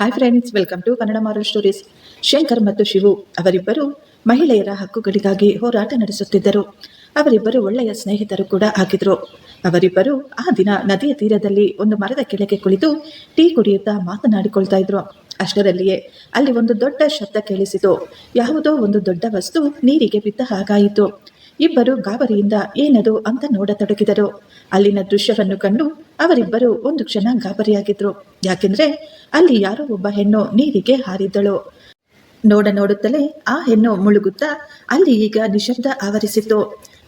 Hi friends welcome to Kannada moral stories Shankar ಮತ್ತು ಶಿವು ಅವರಿಬ್ಬರು ಮಹಿಳೆಯರ ಹಕ್ಕುಗಳಿಗಾಗಿ ಹೋರಾಟ ನಡೆಸುತ್ತಿದ್ದರು. ಅವರಿಬ್ಬರು ಒಳ್ಳೆಯ ಸ್ನೇಹಿತರು ಕೂಡ ಆಗಿದ್ರು. ಅವರಿಬ್ಬರು ಆ ದಿನ ನದಿಯ ತೀರದಲ್ಲಿ ಒಂದು ಮರದ ಕೆಳಗೆ ಕುಳಿತು ಟೀ ಕುಡಿಯುತ್ತಾ ಮಾತನಾಡಿಕೊಳ್ತಾ ಇದ್ರು. ಅಷ್ಟರಲ್ಲಿಯೇ ಅಲ್ಲಿ ಒಂದು ದೊಡ್ಡ ಶಬ್ದ ಕೇಳಿಸಿತು. ಯಾವುದೋ ಒಂದು ದೊಡ್ಡ ವಸ್ತು ನೀರಿಗೆ ಬಿದ್ದ ಹಾಗಾಯಿತು. ಇಬ್ಬರು ಗಾಬರಿಯಿಂದ ಏನದು ಅಂತ ನೋಡತೊಡಗಿದರು. ಅಲ್ಲಿನ ದೃಶ್ಯವನ್ನು ಕಂಡು ಅವರಿಬ್ಬರು ಒಂದು ಕ್ಷಣ ಗಾಬರಿಯಾಗಿದ್ರು. ಯಾಕೆಂದ್ರೆ ಅಲ್ಲಿ ಯಾರೋ ಒಬ್ಬ ಹೆಣ್ಣು ನೀರಿಗೆ ಹಾರಿದ್ದಳು. ನೋಡ ನೋಡುತ್ತಲೇ ಆ ಹೆಣ್ಣು ಮುಳುಗುತ್ತಾ ಅಲ್ಲಿ ಈಗ ನಿಶಬ್ದ ಆವರಿಸಿತು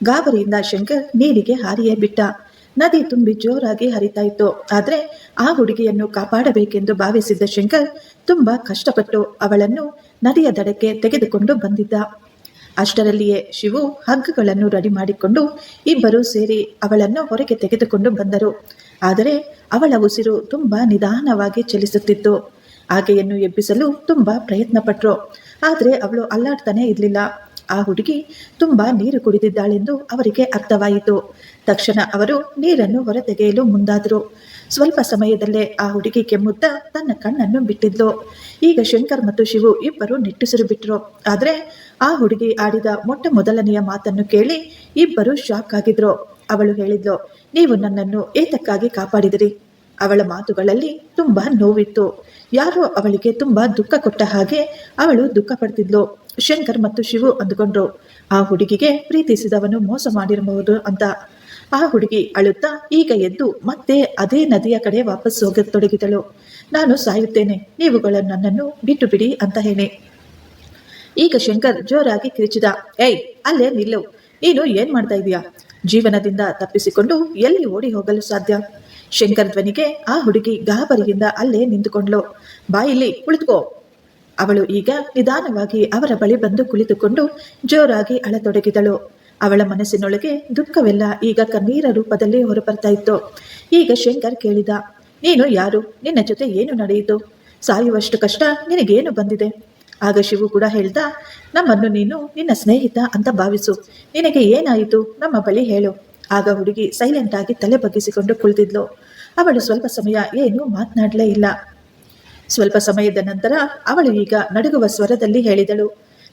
ಗಾಬರಿಯಿಂದ ಶಂಕರ್ ನೀರಿಗೆ ಹಾರಿಯೇ ಬಿಟ್ಟ. ನದಿ ತುಂಬಿ ಜೋರಾಗಿ ಹರಿತಾ ಇತ್ತು. ಆದ್ರೆ ಆ ಹುಡುಗಿಯನ್ನು ಕಾಪಾಡಬೇಕೆಂದು ಭಾವಿಸಿದ್ದ ಶಂಕರ್ ತುಂಬಾ ಕಷ್ಟಪಟ್ಟು ಅವಳನ್ನು ನದಿಯ ದಡಕ್ಕೆ ತೆಗೆದುಕೊಂಡು ಬಂದಿದ್ದ. ಅಷ್ಟರಲ್ಲಿಯೇ ಶಿವು ಹಗ್ಗಗಳನ್ನು ರೆಡಿ ಮಾಡಿಕೊಂಡು ಇಬ್ಬರು ಸೇರಿ ಅವಳನ್ನು ಹೊರಗೆ ತೆಗೆದುಕೊಂಡು ಬಂದರು. ಆದರೆ ಅವಳ ಉಸಿರು ತುಂಬಾ ನಿಧಾನವಾಗಿ ಚಲಿಸುತ್ತಿತ್ತು. ಆಕೆಯನ್ನು ಎಬ್ಬಿಸಲು ತುಂಬಾ ಪ್ರಯತ್ನ ಪಟ್ರು ಆದರೆ ಅವಳು ಅಲ್ಲಾಡ್ತಾನೆ ಇರಲಿಲ್ಲ. ಆ ಹುಡುಗಿ ತುಂಬಾ ನೀರು ಕುಡಿದಿದ್ದಾಳೆಂದು ಅವರಿಗೆ ಅರ್ಥವಾಯಿತು. ತಕ್ಷಣ ಅವರು ನೀರನ್ನು ಹೊರತೆಗೆಯಲು ಮುಂದಾದರು. ಸ್ವಲ್ಪ ಸಮಯದಲ್ಲೇ ಆ ಹುಡುಗಿ ಕೆಮ್ಮುತ್ತ ತನ್ನ ಕಣ್ಣನ್ನು ಬಿಟ್ಟಿದ್ಲು. ಈಗ ಶಂಕರ್ ಮತ್ತು ಶಿವು ಇಬ್ಬರು ನಿಟ್ಟುಸಿರು ಬಿಟ್ಟರು ಆದರೆ ಆ ಹುಡುಗಿ ಆಡಿದ ಮೊಟ್ಟ ಮೊದಲನೆಯ ಮಾತನ್ನು ಕೇಳಿ ಇಬ್ಬರು ಶಾಕ್ ಆಗಿದ್ರು. ಅವಳು ಹೇಳಿದ್ಲು, ನೀವು ನನ್ನನ್ನು ಏತಕ್ಕಾಗಿ ಕಾಪಾಡಿದಿರಿ? ಅವಳ ಮಾತುಗಳಲ್ಲಿ ತುಂಬಾ ನೋವಿತ್ತು. ಯಾರೋ ಅವಳಿಗೆ ತುಂಬಾ ದುಃಖ ಕೊಟ್ಟ ಹಾಗೆ ಅವಳು ದುಃಖ ಪಡ್ತಿದ್ಲು. ಶಂಕರ್ ಮತ್ತು ಶಿವು ಅಂದುಕೊಂಡ್ರು. ಆ ಹುಡುಗಿಗೆ ಪ್ರೀತಿಸಿದವನು ಮೋಸ ಮಾಡಿರಬಹುದು ಅಂತ. ಆ ಹುಡುಗಿ ಅಳುತ್ತಾ ಈಗ ಎದ್ದು ಮತ್ತೆ ಅದೇ ನದಿಯ ಕಡೆ ವಾಪಸ್ ಹೋಗತೊಡಗಿದಳು. ನಾನು ಸಾಯುತ್ತೇನೆ. ನೀವುಗಳು ನನ್ನನ್ನು ಬಿಟ್ಟು ಬಿಡಿ ಅಂತ ಹೇಳಿ. ಈಗ ಶಂಕರ್ ಜೋರಾಗಿ ಕಿರಿಚಿದ. ಏಯ್, ಅಲ್ಲೇ ನಿಲ್ಲು. ನೀನು ಏನ್ ಮಾಡ್ತಾ ಇದೀಯಾ? ಜೀವನದಿಂದ ತಪ್ಪಿಸಿಕೊಂಡು ಎಲ್ಲಿ ಓಡಿ ಹೋಗಲು ಸಾಧ್ಯ? ಶಂಕರ್ ಧ್ವನಿಗೆ ಆ ಹುಡುಗಿ ಗಾಬರಿಯಿಂದ ಅಲ್ಲೇ ನಿಂತುಕೊಂಡ್ಲು ಬಾಯಿಲಿ ಕುಳಿತುಕೋ. ಅವಳು ಈಗ ನಿಧಾನವಾಗಿ ಅವರ ಬಳಿ ಬಂದು ಕುಳಿತುಕೊಂಡು ಜೋರಾಗಿ ಅಳತೊಡಗಿದಳು. ಅವಳ ಮನಸ್ಸಿನೊಳಗೆ ದುಃಖವೆಲ್ಲ ಈಗ ಕಣ್ಣೀರ ರೂಪದಲ್ಲಿ ಹೊರಬರ್ತಾ ಇತ್ತು. ಈಗ ಶಂಕರ್ ಕೇಳಿದ, ನೀನು ಯಾರು? ನಿನ್ನ ಜೊತೆ ಏನು ನಡೆಯಿತು? ಸಾಯುವಷ್ಟು ಕಷ್ಟ ನಿನಗೇನು ಬಂದಿದೆ? ಆಗ ಶಿವು ಕೂಡ ಹೇಳ್ದ, ನಮ್ಮನ್ನು ನೀನು ನಿನ್ನ ಸ್ನೇಹಿತ ಅಂತ ಭಾವಿಸು. ನಿನಗೆ ಏನಾಯಿತು? ನಮ್ಮ ಬಳಿ ಹೇಳು. ಆಗ ಹುಡುಗಿ ಸೈಲೆಂಟ್ ಆಗಿ ತಲೆ ಬಗ್ಗಿಸಿಕೊಂಡು ಕುಳಿತಿದ್ಲು. ಅವಳು ಸ್ವಲ್ಪ ಸಮಯ ಏನೂ ಮಾತನಾಡಲೇ ಇಲ್ಲ. ಸ್ವಲ್ಪ ಸಮಯದ ನಂತರ ಅವಳು ಈಗ ನಡುಗುವ ಸ್ವರದಲ್ಲಿ ಹೇಳಿದಳು,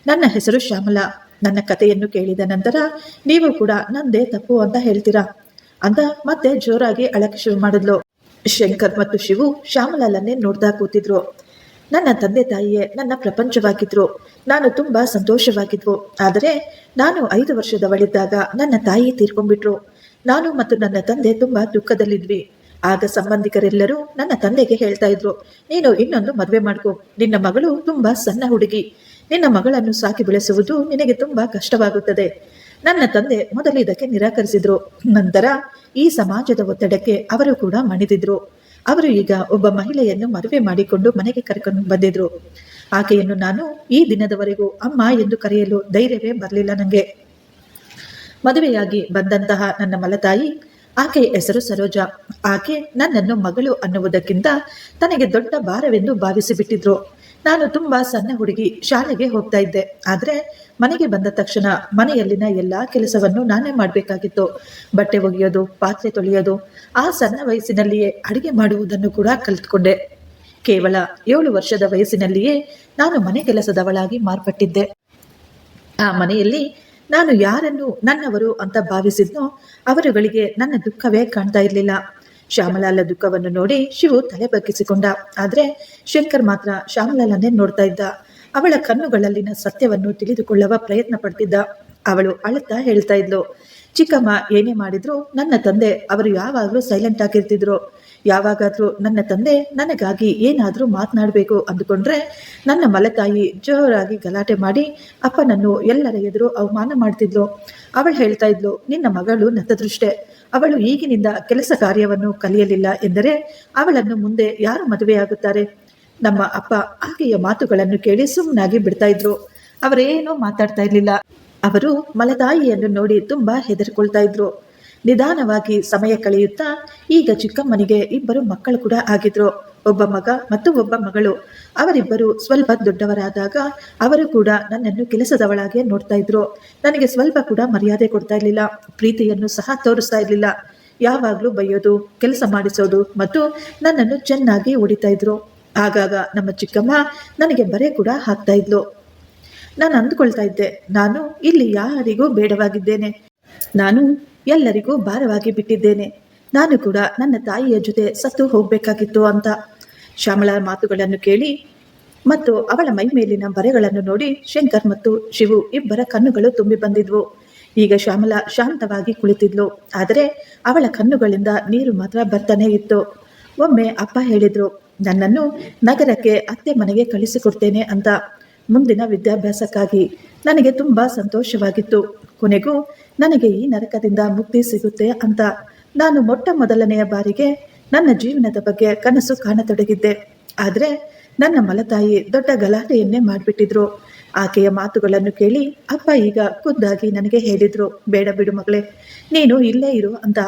ನನ್ನ ಹೆಸರು ಶ್ಯಾಮಲಾ. ನನ್ನ ಕಥೆಯನ್ನು ಕೇಳಿದ ನಂತರ ನೀವು ಕೂಡ ನಂದೇ ತಪ್ಪು ಅಂತ ಹೇಳ್ತೀರಾ? ಅಂತ ಮತ್ತೆ ಜೋರಾಗಿ ಅಳಕ್ಕೆ ಶುರು ಮಾಡಿದ್ಲು. ಶಂಕರ್ ಮತ್ತು ಶಿವು ಶ್ಯಾಮಲಾಲನ್ನೇ ನೋಡ್ತಾ ಕೂತಿದ್ರು. ನನ್ನ ತಂದೆ ತಾಯಿಯೇ ನನ್ನ ಪ್ರಪಂಚವಾಗಿದ್ರು. ನಾನು ತುಂಬಾ ಸಂತೋಷವಾಗಿದ್ವು. ಆದರೆ ನಾನು ಐದು ವರ್ಷದವಳಿದ್ದಾಗ ನನ್ನ ತಾಯಿ ತೀರ್ಕೊಂಡ್ಬಿಟ್ರು. ನಾನು ಮತ್ತು ನನ್ನ ತಂದೆ ತುಂಬಾ ದುಃಖದಲ್ಲಿದ್ವಿ. ಆಗ ಸಂಬಂಧಿಕರೆಲ್ಲರೂ ನನ್ನ ತಂದೆಗೆ ಹೇಳ್ತಾ ಇದ್ರು, ನೀನು ಇನ್ನೊಂದು ಮದುವೆ ಮಾಡ್ಕೊ. ನಿನ್ನ ಮಗಳು ತುಂಬಾ ಸಣ್ಣ ಹುಡುಗಿ. ನಿನ್ನ ಮಗಳನ್ನು ಸಾಕಿ ಬೆಳೆಸುವುದು ನಿನಗೆ ತುಂಬಾ ಕಷ್ಟವಾಗುತ್ತದೆ. ನನ್ನ ತಂದೆ ಮೊದಲು ಇದಕ್ಕೆ ನಿರಾಕರಿಸಿದ್ರು. ನಂತರ ಈ ಸಮಾಜದ ಒತ್ತಡಕ್ಕೆ ಅವರು ಕೂಡ ಮಣಿದಿದ್ರು. ಅವರು ಈಗ ಒಬ್ಬ ಮಹಿಳೆಯನ್ನು ಮದುವೆ ಮಾಡಿಕೊಂಡು ಮನೆಗೆ ಕರ್ಕೊಂಡು ಬಂದಿದ್ರು. ಆಕೆಯನ್ನು ನಾನು ಈ ದಿನದವರೆಗೂ ಅಮ್ಮ ಎಂದು ಕರೆಯಲು ಧೈರ್ಯವೇ ಬರಲಿಲ್ಲ ನನಗೆ ಮದುವೆಯಾಗಿ ಬಂದಂತಹ ನನ್ನ ಮಲತಾಯಿ ಆಕೆಯ ಹೆಸರು ಸರೋಜ. ಆಕೆ ನನ್ನನ್ನು ಮಗಳು ಅನ್ನುವುದಕ್ಕಿಂತ ತನಗೆ ದೊಡ್ಡ ಭಾರವೆಂದು ಭಾವಿಸಿ ಬಿಟ್ಟಿದ್ರು ನಾನು ತುಂಬ ಸಣ್ಣ ಹುಡುಗಿ, ಶಾಲೆಗೆ ಹೋಗ್ತಾ ಇದ್ದೆ. ಆದ್ರೆ ಮನೆಗೆ ಬಂದ ತಕ್ಷಣ ಮನೆಯಲ್ಲಿನ ಎಲ್ಲಾ ಕೆಲಸವನ್ನು ನಾನೇ ಮಾಡಬೇಕಾಗಿತ್ತು. ಬಟ್ಟೆ ಒಗೆಯೋದು, ಪಾತ್ರೆ ತೊಳೆಯೋದು, ಆ ಸಣ್ಣ ವಯಸ್ಸಿನಲ್ಲಿಯೇ ಅಡುಗೆ ಮಾಡುವುದನ್ನು ಕೂಡ ಕಲಿತ್ಕೊಂಡೆ. ಕೇವಲ ಏಳು ವರ್ಷದ ವಯಸ್ಸಿನಲ್ಲಿಯೇ ನಾನು ಮನೆ ಕೆಲಸದವಳಾಗಿ ಮಾರ್ಪಟ್ಟಿದ್ದೆ. ಆ ಮನೆಯಲ್ಲಿ ನಾನು ಯಾರನ್ನು ನನ್ನವರು ಅಂತ ಭಾವಿಸಿದ್ನೋ, ಅವರುಗಳಿಗೆ ನನ್ನ ದುಃಖವೇ ಕಾಣ್ತಾ ಇರಲಿಲ್ಲ. ಶ್ಯಾಮಲಾಲ ದುಃಖವನ್ನು ನೋಡಿ ಶಿವು ತಲೆ ಬಗ್ಗಿಸಿಕೊಂಡ. ಆದ್ರೆ ಶಂಕರ್ ಮಾತ್ರ ಶ್ಯಾಮಲಾಲನ್ನೇ ನೋಡ್ತಾ ಇದ್ದ. ಅವಳ ಕಣ್ಣುಗಳಲ್ಲಿನ ಸತ್ಯವನ್ನು ತಿಳಿದುಕೊಳ್ಳುವ ಪ್ರಯತ್ನ ಪಡ್ತಿದ್ದ. ಅವಳು ಅಳುತ್ತಾ ಹೇಳ್ತಾ ಇದ್ಲು, ಚಿಕ್ಕಮ್ಮ, ಏನೇ ಮಾಡಿದ್ರು ನನ್ನ ತಂದೆ, ಅವರು ಯಾವಾಗಲೂ ಸೈಲೆಂಟ್ ಆಗಿರ್ತಿದ್ರು. ಯಾವಾಗಾದ್ರೂ ನನ್ನ ತಂದೆ ನನಗಾಗಿ ಏನಾದರೂ ಮಾತನಾಡಬೇಕು ಅಂದುಕೊಂಡ್ರೆ ನನ್ನ ಮಲತಾಯಿ ಜೋರಾಗಿ ಗಲಾಟೆ ಮಾಡಿ ಅಪ್ಪನನ್ನು ಎಲ್ಲರ ಎದುರು ಅವಮಾನ ಮಾಡ್ತಿದ್ಲು. ಅವಳು ಹೇಳ್ತಾ ಇದ್ಲು, ನಿನ್ನ ಮಗಳು ನತದೃಷ್ಟೆ. ಅವಳು ಈಗಿನಿಂದ ಕೆಲಸ ಕಾರ್ಯವನ್ನು ಕಲಿಯಲಿಲ್ಲ ಎಂದರೆ ಅವಳನ್ನು ಮುಂದೆ ಯಾರು ಮದುವೆಯಾಗುತ್ತಾರೆ? ನಮ್ಮ ಅಪ್ಪ ಆಕೆಯ ಮಾತುಗಳನ್ನು ಕೇಳಿ ಸುಮ್ಮನಾಗಿ ಬಿಡ್ತಾ ಇದ್ರು. ಅವರೇನೋ ಮಾತಾಡ್ತಾ ಇರ್ಲಿಲ್ಲ. ಅವರು ಮಲತಾಯಿಯನ್ನು ನೋಡಿ ತುಂಬಾ ಹೆದರ್ಕೊಳ್ತಾ ಇದ್ರು. ನಿಧಾನವಾಗಿ ಸಮಯ ಕಳೆಯುತ್ತಾ, ಈಗ ಚಿಕ್ಕಮ್ಮನಿಗೆ ಇಬ್ಬರು ಮಕ್ಕಳು ಕೂಡ ಆಗಿದ್ರು. ಒಬ್ಬ ಮಗ ಮತ್ತು ಒಬ್ಬ ಮಗಳು. ಅವರಿಬ್ಬರು ಸ್ವಲ್ಪ ದೊಡ್ಡವರಾದಾಗ ಅವರು ಕೂಡ ನನ್ನನ್ನು ಕೆಲಸದವಳಾಗೆ ನೋಡ್ತಾ ಇದ್ರು. ನನಗೆ ಸ್ವಲ್ಪ ಕೂಡ ಮರ್ಯಾದೆ ಕೊಡ್ತಾ ಇರಲಿಲ್ಲ. ಪ್ರೀತಿಯನ್ನು ಸಹ ತೋರಿಸ್ತಾ ಇರಲಿಲ್ಲ. ಯಾವಾಗಲೂ ಬೈಯೋದು, ಕೆಲಸ ಮಾಡಿಸೋದು ಮತ್ತು ನನ್ನನ್ನು ಚೆನ್ನಾಗಿ ಹೊಡಿತಾ ಇದ್ರು. ಆಗಾಗ ನಮ್ಮ ಚಿಕ್ಕಮ್ಮ ನನಗೆ ಬರೆ ಕೂಡ ಹಾಕ್ತಾ ಇದ್ಲು. ನಾನು ಅಂದ್ಕೊಳ್ತಾ ಇದ್ದೆ, ನಾನು ಇಲ್ಲಿ ಯಾರಿಗೂ ಬೇಡವಾಗಿದ್ದೇನೆ. ನಾನು ಎಲ್ಲರಿಗೂ ಭಾರವಾಗಿ ಬಿಟ್ಟಿದ್ದೇನೆ. ನಾನು ಕೂಡ ನನ್ನ ತಾಯಿಯ ಜೊತೆ ಸತ್ತು ಹೋಗಬೇಕಾಗಿತ್ತು ಅಂತ. ಶ್ಯಾಮಳ ಮಾತುಗಳನ್ನು ಕೇಳಿ ಮತ್ತು ಅವಳ ಮೈ ಮೇಲಿನ ಬರೆಗಳನ್ನು ನೋಡಿ ಶಂಕರ್ ಮತ್ತು ಶಿವು ಇಬ್ಬರ ಕಣ್ಣುಗಳು ತುಂಬಿ ಬಂದಿದ್ವು. ಈಗ ಶ್ಯಾಮಲ ಶಾಂತವಾಗಿ ಕುಳಿತಿದ್ಲು. ಆದರೆ ಅವಳ ಕಣ್ಣುಗಳಿಂದ ನೀರು ಮಾತ್ರ ಬರ್ತಾನೆ ಇತ್ತು. ಒಮ್ಮೆ ಅಪ್ಪ ಹೇಳಿದ್ರು, ನನ್ನನ್ನು ನಗರಕ್ಕೆ ಅತ್ತೆ ಮನೆಗೆ ಕಳಿಸಿಕೊಡ್ತೇನೆ ಅಂತ. ಮುಂದಿನ ವಿದ್ಯಾಭ್ಯಾಸಕ್ಕಾಗಿ ನನಗೆ ತುಂಬ ಸಂತೋಷವಾಗಿತ್ತು. ಕೊನೆಗೂ ನನಗೆ ಈ ನರಕದಿಂದ ಮುಕ್ತಿ ಸಿಗುತ್ತೆ ಅಂತ ನಾನು ಮೊಟ್ಟ ಮೊದಲನೆಯ ಬಾರಿಗೆ ನನ್ನ ಜೀವನದ ಬಗ್ಗೆ ಕನಸು ಕಾಣತೊಡಗಿದ್ದೆ. ಆದರೆ ನನ್ನ ಮಲತಾಯಿ ದೊಡ್ಡ ಗಲಾಟೆಯನ್ನೇ ಮಾಡಿಬಿಟ್ಟಿದ್ರು. ಆಕೆಯ ಮಾತುಗಳನ್ನು ಕೇಳಿ ಅಪ್ಪ ಈಗ ಖುದ್ದಾಗಿ ನನಗೆ ಹೇಳಿದ್ರು, ಬೇಡ ಬಿಡು ಮಗಳೇ, ನೀನು ಇಲ್ಲೇ ಇರು ಅಂತ.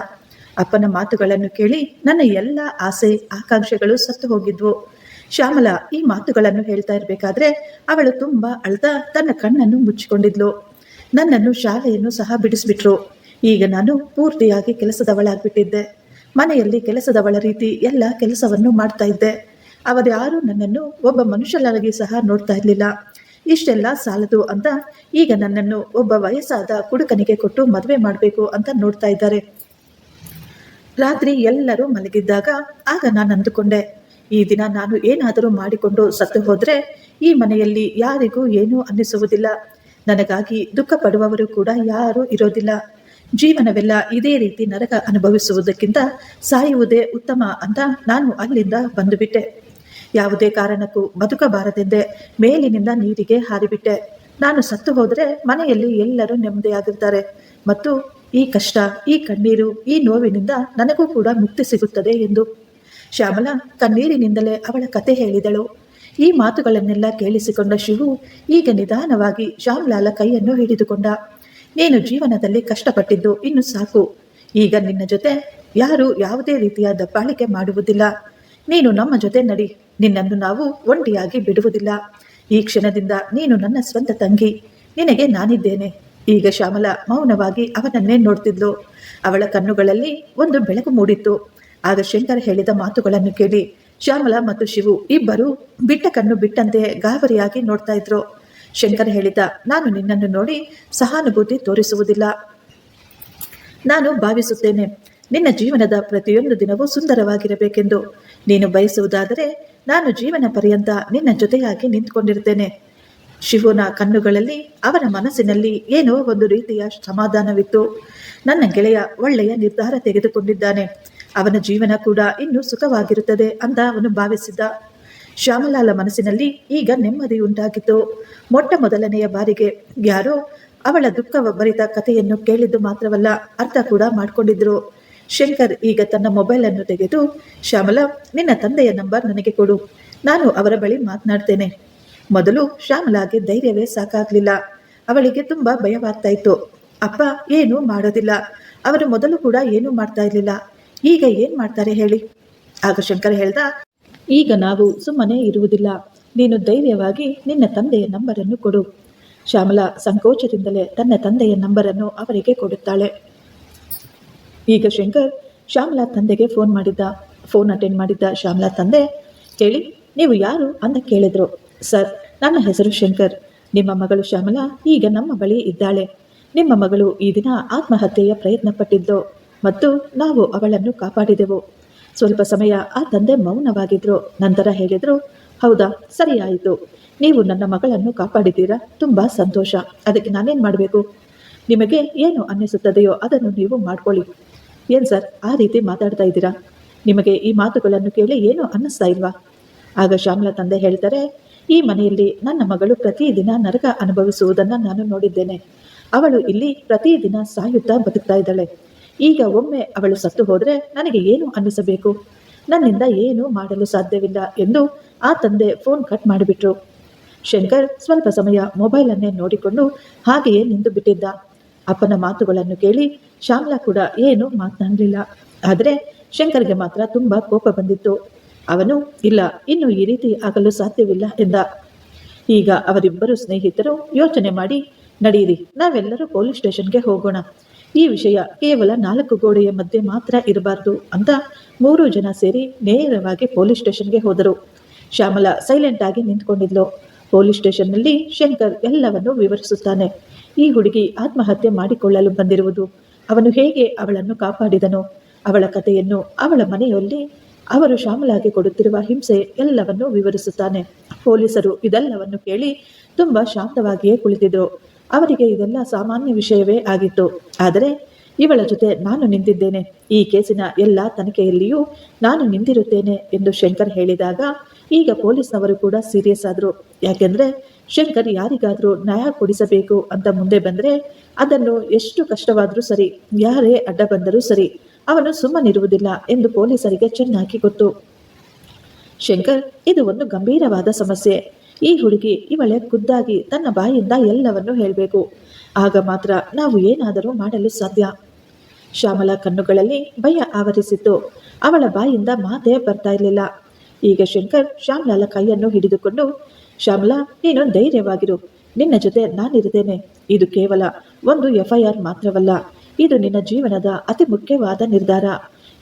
ಅಪ್ಪನ ಮಾತುಗಳನ್ನು ಕೇಳಿ ನನ್ನ ಎಲ್ಲ ಆಸೆ, ಆಕಾಂಕ್ಷೆಗಳು ಸತ್ತು ಹೋಗಿದ್ವು. ಶ್ಯಾಮಲ ಈ ಮಾತುಗಳನ್ನು ಹೇಳ್ತಾ ಇರಬೇಕಾದ್ರೆ ಅವಳು ತುಂಬಾ ಅಳ್ತಾ ತನ್ನ ಕಣ್ಣನ್ನು ಮುಚ್ಚಿಕೊಂಡಿದ್ಲು. ನನ್ನನ್ನು ಶಾಲೆಯನ್ನು ಸಹ ಬಿಡಿಸ್ಬಿಟ್ರು. ಈಗ ನಾನು ಪೂರ್ತಿಯಾಗಿ ಕೆಲಸದವಳಾಗ್ಬಿಟ್ಟಿದ್ದೆ. ಮನೆಯಲ್ಲಿ ಕೆಲಸದವಳ ರೀತಿ ಎಲ್ಲ ಕೆಲಸವನ್ನು ಮಾಡ್ತಾ ಇದ್ದೆ. ಅವರ್ಯಾರೂ ನನ್ನನ್ನು ಒಬ್ಬ ಮನುಷ್ಯನಾಗಿ ಸಹ ನೋಡ್ತಾ ಇರಲಿಲ್ಲ. ಇಷ್ಟೆಲ್ಲ ಸಾಲದು ಅಂತ ಈಗ ನನ್ನನ್ನು ಒಬ್ಬ ವಯಸ್ಸಾದ ಕುಡುಕನಿಗೆ ಕೊಟ್ಟು ಮದುವೆ ಮಾಡಬೇಕು ಅಂತ ನೋಡ್ತಾ ಇದ್ದಾರೆ. ರಾತ್ರಿ ಎಲ್ಲರೂ ಮಲಗಿದ್ದಾಗ ಆಗ ನಾನು ಅಂದುಕೊಂಡೆ ಈ ದಿನ ನಾನು ಏನಾದರೂ ಮಾಡಿಕೊಂಡು ಸತ್ತು ಹೋದರೆ ಈ ಮನೆಯಲ್ಲಿ ಯಾರಿಗೂ ಏನೂ ಅನ್ನಿಸುವುದಿಲ್ಲ. ನನಗಾಗಿ ದುಃಖ ಪಡುವವರು ಕೂಡ ಯಾರೂ ಇರೋದಿಲ್ಲ. ಜೀವನವೆಲ್ಲ ಇದೇ ರೀತಿ ನರಕ ಅನುಭವಿಸುವುದಕ್ಕಿಂತ ಸಾಯುವುದೇ ಉತ್ತಮ ಅಂತ ನಾನು ಅಲ್ಲಿಂದ ಬಂದುಬಿಟ್ಟೆ. ಯಾವುದೇ ಕಾರಣಕ್ಕೂ ಬದುಕಬಾರದೆಂದೇ ಮೇಲಿನಿಂದ ನೀರಿಗೆ ಹಾರಿಬಿಟ್ಟೆ. ನಾನು ಸತ್ತು ಹೋದರೆ ಮನೆಯಲ್ಲಿ ಎಲ್ಲರೂ ನೆಮ್ಮದಿಯಾಗಿರ್ತಾರೆ. ಮತ್ತು ಈ ಕಷ್ಟ, ಈ ಕಣ್ಣೀರು, ಈ ನೋವಿನಿಂದ ನನಗೂ ಕೂಡ ಮುಕ್ತಿ ಸಿಗುತ್ತದೆ ಎಂದು ಶ್ಯಾಮಲ ಕಣ್ಣೀರಿನಿಂದಲೇ ಅವಳ ಕತೆ ಹೇಳಿದಳು. ಈ ಮಾತುಗಳನ್ನೆಲ್ಲ ಕೇಳಿಸಿಕೊಂಡ ಶಿವು ಈಗ ನಿಧಾನವಾಗಿ ಶ್ಯಾಮ್ಲಾಲ ಕೈಯನ್ನು ಹಿಡಿದುಕೊಂಡ. ನೀನು ಜೀವನದಲ್ಲಿ ಕಷ್ಟಪಟ್ಟಿದ್ದು ಇನ್ನು ಸಾಕು. ಈಗ ನಿನ್ನ ಜೊತೆ ಯಾರು ಯಾವುದೇ ರೀತಿಯ ದಬ್ಬಾಳಿಕೆ ಮಾಡುವುದಿಲ್ಲ. ನೀನು ನಮ್ಮ ಜೊತೆ ನಡಿ. ನಿನ್ನನ್ನು ನಾವು ಒಂಟಿಯಾಗಿ ಬಿಡುವುದಿಲ್ಲ. ಈ ಕ್ಷಣದಿಂದ ನೀನು ನನ್ನ ಸ್ವಂತ ತಂಗಿ. ನಿನಗೆ ನಾನಿದ್ದೇನೆ. ಈಗ ಶ್ಯಾಮಲ ಮೌನವಾಗಿ ಅವನನ್ನೇ ನೋಡ್ತಿದ್ಲು. ಅವಳ ಕಣ್ಣುಗಳಲ್ಲಿ ಒಂದು ಬೆಳಕು ಮೂಡಿತ್ತು. ಆಗ ಶಂಕರ್ ಹೇಳಿದ ಮಾತುಗಳನ್ನು ಕೇಳಿ ಶ್ಯಾಮಲ ಮತ್ತು ಶಿವು ಇಬ್ಬರು ಬಿಟ್ಟ ಕಣ್ಣು ಬಿಟ್ಟಂತೆ ಗಾಬರಿಯಾಗಿ ನೋಡ್ತಾ ಇದ್ರು. ಶಂಕರ್ ಹೇಳಿದ, ನಾನು ನಿನ್ನನ್ನು ನೋಡಿ ಸಹಾನುಭೂತಿ ತೋರಿಸುವುದಿಲ್ಲ. ನಾನು ಭಾವಿಸುತ್ತೇನೆ, ನಿನ್ನ ಜೀವನದ ಪ್ರತಿಯೊಂದು ದಿನವೂ ಸುಂದರವಾಗಿರಬೇಕೆಂದು. ನೀನು ಬಯಸುವುದಾದರೆ ನಾನು ಜೀವನ ಪರ್ಯಂತ ನಿನ್ನ ಜೊತೆಯಾಗಿ ನಿಂತುಕೊಂಡಿರ್ತೇನೆ. ಶಿವನ ಕಣ್ಣುಗಳಲ್ಲಿ, ಅವನ ಮನಸ್ಸಿನಲ್ಲಿ ಏನೋ ಒಂದು ರೀತಿಯ ಸಮಾಧಾನವಿತ್ತು. ನನ್ನ ಗೆಳೆಯ ಒಳ್ಳೆಯ ನಿರ್ಧಾರ ತೆಗೆದುಕೊಂಡಿದ್ದಾನೆ. ಅವನ ಜೀವನ ಕೂಡ ಇನ್ನೂ ಸುಖವಾಗಿರುತ್ತದೆ ಅಂತ ಅವನು ಭಾವಿಸಿದ್ದ ಶ್ಯಾಮಲಾಲ ಮನಸ್ಸಿನಲ್ಲಿ ಈಗ ನೆಮ್ಮದಿ ಉಂಟಾಗಿತ್ತು. ಮೊಟ್ಟ ಮೊದಲನೆಯ ಬಾರಿಗೆ ಯಾರೋ ಅವಳ ದುಃಖ ಭರಿತ ಕಥೆಯನ್ನು ಕೇಳಿದ್ದು ಮಾತ್ರವಲ್ಲ, ಅರ್ಥ ಕೂಡ ಮಾಡಿಕೊಂಡಿದ್ರು. ಶಂಕರ್ ಈಗ ತನ್ನ ಮೊಬೈಲ್ ಅನ್ನು ತೆಗೆದು, ಶ್ಯಾಮಲ, ನಿನ್ನ ತಂದೆಯ ನಂಬರ್ ನನಗೆ ಕೊಡು, ನಾನು ಅವರ ಬಳಿ ಮಾತನಾಡ್ತೇನೆ. ಮೊದಲು ಶ್ಯಾಮಲಾಗೆ ಧೈರ್ಯವೇ ಸಾಕಾಗ್ಲಿಲ್ಲ. ಅವಳಿಗೆ ತುಂಬಾ ಭಯವಾಗ್ತಾ ಇತ್ತು. ಅಪ್ಪ, ಏನೂ ಮಾಡೋದಿಲ್ಲ. ಅವರು ಮೊದಲು ಕೂಡ ಏನೂ ಮಾಡ್ತಾ ಇರಲಿಲ್ಲ. ಈಗ ಏನು ಮಾಡ್ತಾರೆ ಹೇಳಿ? ಆಗ ಶಂಕರ್ ಹೇಳ್ದ, ಈಗ ನಾವು ಸುಮ್ಮನೆ ಇರುವುದಿಲ್ಲ. ನೀನು ಧೈರ್ಯವಾಗಿ ನಿನ್ನ ತಂದೆಯ ನಂಬರನ್ನು ಕೊಡು. ಶ್ಯಾಮಲಾ ಸಂಕೋಚದಿಂದಲೇ ತನ್ನ ತಂದೆಯ ನಂಬರನ್ನು ಅವರಿಗೆ ಕೊಡುತ್ತಾಳೆ. ಈಗ ಶಂಕರ್ ಶ್ಯಾಮಲಾ ತಂದೆಗೆ ಫೋನ್ ಮಾಡಿದ್ದ. ಫೋನ್ ಅಟೆಂಡ್ ಮಾಡಿದ್ದ ಶ್ಯಾಮಲಾ ತಂದೆ ಹೇಳಿ ನೀವು ಯಾರು ಅಂತ ಕೇಳಿದ್ರು. ಸರ್, ನನ್ನ ಹೆಸರು ಶಂಕರ್. ನಿಮ್ಮ ಮಗಳು ಶ್ಯಾಮಲಾ ಈಗ ನಮ್ಮ ಬಳಿ ಇದ್ದಾಳೆ. ನಿಮ್ಮ ಮಗಳು ಈ ದಿನ ಆತ್ಮಹತ್ಯೆಯ ಪ್ರಯತ್ನ ಪಟ್ಟಿದ್ದು ಮತ್ತು ನಾವು ಅವಳನ್ನು ಕಾಪಾಡಿದೆವು. ಸ್ವಲ್ಪ ಸಮಯ ಆ ತಂದೆ ಮೌನವಾಗಿದ್ರು. ನಂತರ ಹೇಳಿದ್ರು, ಹೌದಾ, ಸರಿಯಾಯಿತು. ನೀವು ನನ್ನ ಮಗಳನ್ನು ಕಾಪಾಡಿದ್ದೀರಾ? ತುಂಬ ಸಂತೋಷ. ಅದಕ್ಕೆ ನಾನೇನು ಮಾಡಬೇಕು? ನಿಮಗೆ ಏನು ಅನ್ನಿಸುತ್ತದೆಯೋ ಅದನ್ನು ನೀವು ಮಾಡ್ಕೊಳ್ಳಿ. ಏನು ಸರ್, ಆ ರೀತಿ ಮಾತಾಡ್ತಾ ಇದ್ದೀರಾ? ನಿಮಗೆ ಈ ಮಾತುಗಳನ್ನು ಕೇಳಿ ಏನು ಅನ್ನಿಸ್ತಾ ಇಲ್ವಾ? ಆಗ ಶ್ಯಾಮಲ ತಂದೆ ಹೇಳ್ತಾರೆ, ಈ ಮನೆಯಲ್ಲಿ ನನ್ನ ಮಗಳು ಪ್ರತಿದಿನ ನರಕ ಅನುಭವಿಸುವುದನ್ನು ನಾನು ನೋಡಿದ್ದೇನೆ. ಅವಳು ಇಲ್ಲಿ ಪ್ರತಿದಿನ ಸಾಯುತ್ತಾ ಬದುಕ್ತಾ ಇದ್ದಾಳೆ. ಈಗ ಒಮ್ಮೆ ಅವಳು ಸತ್ತು ಹೋದರೆ ನನಗೆ ಏನು ಅನ್ನಿಸಬೇಕು? ನನ್ನಿಂದ ಏನು ಮಾಡಲು ಸಾಧ್ಯವಿಲ್ಲ ಎಂದು ಆ ತಂದೆ ಫೋನ್ ಕಟ್ ಮಾಡಿಬಿಟ್ರು. ಶಂಕರ್ ಸ್ವಲ್ಪ ಸಮಯ ಮೊಬೈಲನ್ನೇ ನೋಡಿಕೊಂಡು ಹಾಗೆಯೇ ನಿಂತು ಬಿಟ್ಟಿದ್ದ. ಅಪ್ಪನ ಮಾತುಗಳನ್ನು ಕೇಳಿ ಶ್ಯಾಮ್ಲಾ ಕೂಡ ಏನು ಮಾತನಾಡಲಿಲ್ಲ. ಆದರೆ ಶಂಕರ್ಗೆ ಮಾತ್ರ ತುಂಬ ಕೋಪ ಬಂದಿತ್ತು. ಅವನು, ಇಲ್ಲ, ಇನ್ನು ಈ ರೀತಿ ಆಗಲು ಸಾಧ್ಯವಿಲ್ಲ ಎಂದ. ಈಗ ಅವರಿಬ್ಬರು ಸ್ನೇಹಿತರು ಯೋಚನೆ ಮಾಡಿ ನಡೆಯಿರಿ ನಾವೆಲ್ಲರೂ ಪೊಲೀಸ್ ಸ್ಟೇಷನ್ಗೆ ಹೋಗೋಣ. ಈ ವಿಷಯ ಕೇವಲ ನಾಲ್ಕು ಗೋಡೆಯ ಮಧ್ಯೆ ಮಾತ್ರ ಇರಬಾರ್ದು ಅಂತ ಮೂರು ಜನ ಸೇರಿ ನೇರವಾಗಿ ಪೊಲೀಸ್ ಸ್ಟೇಷನ್ಗೆ ಹೋದರು. ಶ್ಯಾಮಲಾ ಸೈಲೆಂಟ್ ಆಗಿ ನಿಂತ್ಕೊಂಡಿದ್ಲು. ಪೊಲೀಸ್ ಸ್ಟೇಷನ್ನಲ್ಲಿ ಶಂಕರ್ ಎಲ್ಲವನ್ನು ವಿವರಿಸುತ್ತಾನೆ. ಈ ಹುಡುಗಿ ಆತ್ಮಹತ್ಯೆ ಮಾಡಿಕೊಳ್ಳಲು ಬಂದಿರುವುದು. ಅವನು ಹೇಗೆ ಅವಳನ್ನು ಕಾಪಾಡಿದನು? ಅವಳ ಕಥೆಯನ್ನು ಅವಳ ಮನೆಯಲ್ಲಿ ಅವರು ಶ್ಯಾಮಲಾಗೆ ಕೊಡುತ್ತಿರುವ ಹಿಂಸೆ ಎಲ್ಲವನ್ನು ವಿವರಿಸುತ್ತಾನೆ. ಪೊಲೀಸರು ಇದೆಲ್ಲವನ್ನು ಕೇಳಿ ತುಂಬಾ ಶಾಂತವಾಗಿಯೇ ಕುಳಿತಿದ್ರು. ಅವರಿಗೆ ಇದೆಲ್ಲ ಸಾಮಾನ್ಯ ವಿಷಯವೇ ಆಗಿತ್ತು. ಆದರೆ ಇವಳ ಜೊತೆ ನಾನು ನಿಂತಿದ್ದೇನೆ. ಈ ಕೇಸಿನ ಎಲ್ಲ ತನಿಖೆಯಲ್ಲಿಯೂ ನಾನು ನಿಂತಿರುತ್ತೇನೆ ಎಂದು ಶಂಕರ್ ಹೇಳಿದಾಗ ಈಗ ಪೊಲೀಸ್ನವರು ಕೂಡ ಸೀರಿಯಸ್ ಆದರು. ಯಾಕೆಂದ್ರೆ ಶಂಕರ್ ಯಾರಿಗಾದರೂ ನ್ಯಾಯ ಕೊಡಿಸಬೇಕು ಅಂತ ಮುಂದೆ ಬಂದರೆ ಅದನ್ನು ಎಷ್ಟು ಕಷ್ಟವಾದರೂ ಸರಿ, ಯಾರೇ ಅಡ್ಡ ಬಂದರೂ ಸರಿ, ಅವನು ಸುಮ್ಮನಿರುವುದಿಲ್ಲ ಎಂದು ಪೊಲೀಸರಿಗೆ ಚೆನ್ನಾಗಿ ಗೊತ್ತು. ಶಂಕರ್, ಇದು ಒಂದು ಗಂಭೀರವಾದ ಸಮಸ್ಯೆ. ಈ ಹುಡುಗಿ ಇವಳೆ ಖುದ್ದಾಗಿ ತನ್ನ ಬಾಯಿಂದ ಎಲ್ಲವನ್ನೂ ಹೇಳಬೇಕು. ಆಗ ಮಾತ್ರ ನಾವು ಏನಾದರೂ ಮಾಡಲು ಸಾಧ್ಯ. ಶ್ಯಾಮಲ ಕಣ್ಣುಗಳಲ್ಲಿ ಭಯ ಆವರಿಸಿತ್ತು. ಅವಳ ಬಾಯಿಂದ ಮಾತೇ ಬರ್ತಾ ಇರಲಿಲ್ಲ. ಈಗ ಶಂಕರ್ ಶ್ಯಾಮಲಾಲ ಕೈಯನ್ನು ಹಿಡಿದುಕೊಂಡು, ಶ್ಯಾಮಲಾ, ನೀನು ಧೈರ್ಯವಾಗಿರು. ನಿನ್ನ ಜೊತೆ ನಾನಿರುತ್ತೇನೆ. ಇದು ಕೇವಲ ಒಂದು ಎಫ್ ಐ ಆರ್ ಮಾತ್ರವಲ್ಲ. ಇದು ನಿನ್ನ ಜೀವನದ ಅತಿ ಮುಖ್ಯವಾದ ನಿರ್ಧಾರ.